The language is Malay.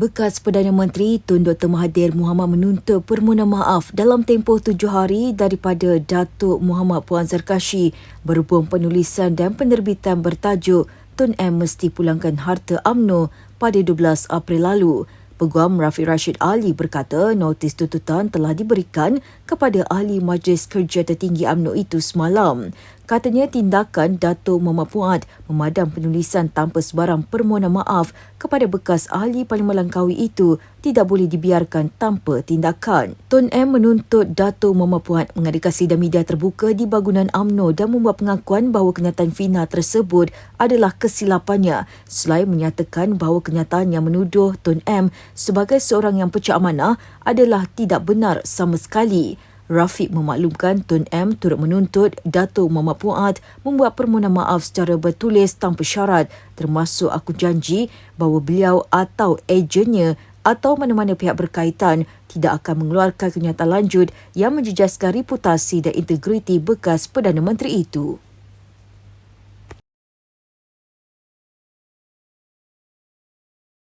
Bekas Perdana Menteri Tun Dr. Mahathir Mohamad menuntut permohonan maaf dalam tempoh tujuh hari daripada Datuk Muhammad Puan Zarkashi berhubung penulisan dan penerbitan bertajuk Tun M mesti pulangkan harta AMNO pada 12 April lalu. Peguam Rafiq Rashid Ali berkata notis tuntutan telah diberikan kepada Ahli Majlis Kerja Tertinggi AMNO itu semalam. Katanya tindakan Dato' Muhammad Puad memadam penulisan tanpa sebarang permohonan maaf kepada bekas ahli Parlimen Langkawi itu tidak boleh dibiarkan tanpa tindakan. Tun M menuntut Dato' Muhammad Puad mengadakan sidang media terbuka di bangunan AMNO dan membuat pengakuan bahawa kenyataan final tersebut adalah kesilapannya selain menyatakan bahawa kenyataan yang menuduh Tun M sebagai seorang yang pecah amanah adalah tidak benar sama sekali. Rafiq memaklumkan Tun M turut menuntut Dato' Muhammad Puad membuat permohonan maaf secara bertulis tanpa syarat termasuk aku janji bahawa beliau atau ejennya atau mana-mana pihak berkaitan tidak akan mengeluarkan kenyataan lanjut yang menjejaskan reputasi dan integriti bekas Perdana Menteri itu.